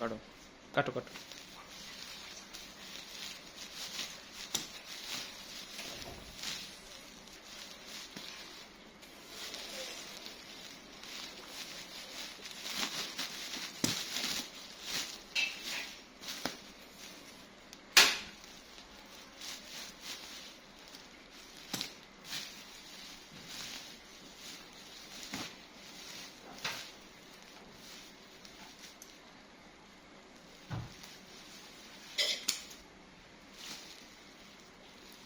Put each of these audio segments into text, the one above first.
কাটো কাটো কাটো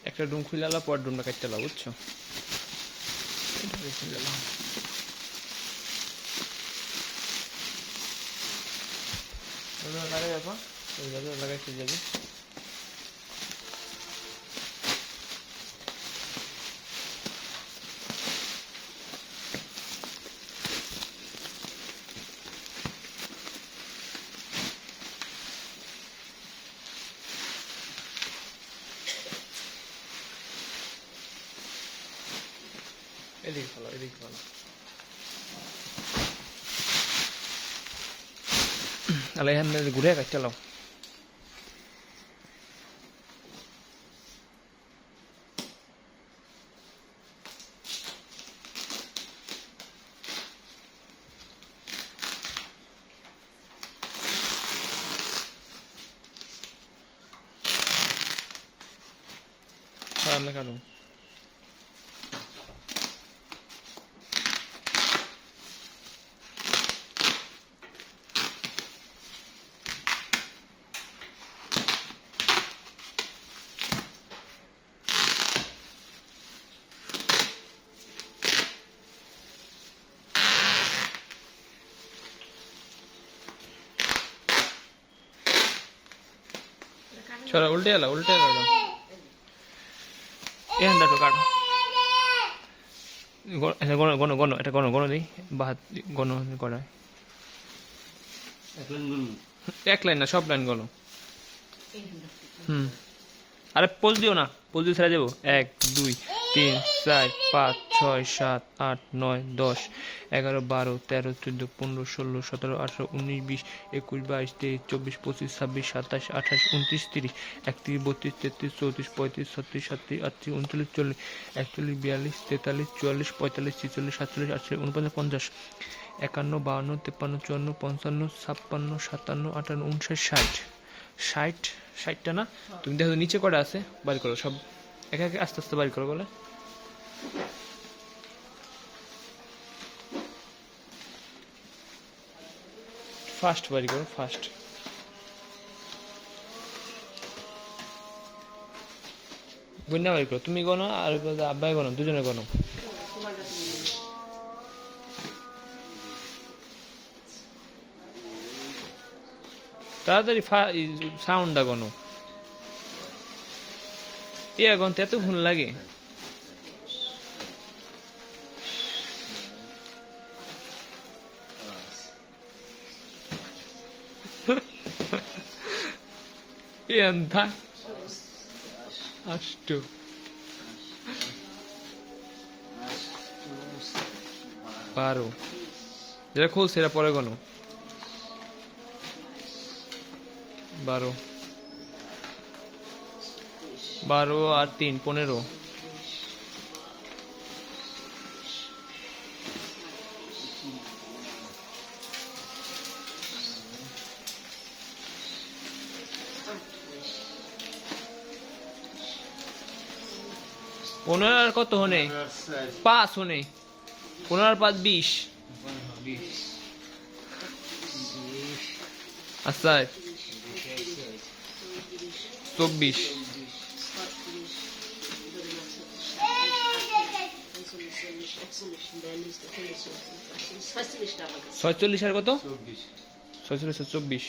একটা ডুম খুলে আলা পর ডুমটা কাটতে লাও বুঝছ? লাগাই যাবে লাগাই যাবে এদিকে ভালো এদিকে ভালো আলে এখানে ঘুরে কাটতে লাও সামনে কাটুন চলো উল্টে এলো উল্টে এলো এখান দেখো কাটো গ- এটা গণ গণ গণ এটা গণ গণ দিই বা হাত দি- গণ গণায় এক লাইন না সব লাইন গণ হুম আরে পোজ দিও না পোজ দিয়ে ছেড়ে দেবো এক দুই তিন, চার, পাঁচ, ছয়, সাত, আট, নয়, দশ, এগারো, বারো, তেরো, চোদ্দ, পনেরো, ষোলো, সতেরো, আঠারো, উনিশ, বিশ, একুশ, বাইশ, তেইশ, চব্বিশ, পঁচিশ, ছাব্বিশ, সাতাশ, আঠাশ, উনত্রিশ, তিরিশ, একত্রিশ, বত্রিশ, তেত্রিশ, চৌত্রিশ, পঁয়ত্রিশ, ছত্রিশ সাতত্রিশ আটত্রিশ, উনচল্লিশ, চল্লিশ, একচল্লিশ, বিয়াল্লিশ, তেতাল্লিশ, চুয়াল্লিশ, পঁয়তাল্লিশ, ছিচল্লিশ, সাতচল্লিশ, আটচল্লিশ উনপঞ্চাশ পঞ্চাশ, একান্ন বাহান্ন তেপ্পান্ন, চুয়ান্ন, পঞ্চান্ন, ছাপ্পান্ন, সাতান্ন, আটান্ন, উনষাট, ষাট ষাট, ষাটটা না? তুমি দেখো, নিচে কটা আছে? বাড়ি করো, সব একে একে আস্তে আস্তে বাড়ি করো বলে। ফাস্ট বাড়ি করো ফাস্ট বন্যা বাড়ি করো, তুমি গনো আর আব্বাই গনো দুজনে গনো তাড়াতাড়ি সাউন্ডটা গনো টিয়া গন্তে এত ভুল লাগে। পারো যেটা সেটা পরে গণ। বারো। বারো আর তিন, পনেরো। পনেরো আর কত হনে? পাঁচ হনে। পনেরো আর পাঁচ, বিশ। আচ্ছা। চব্বিশ। ছয়চল্লিশ আর কত? ছয়চল্লিশ চব্বিশ।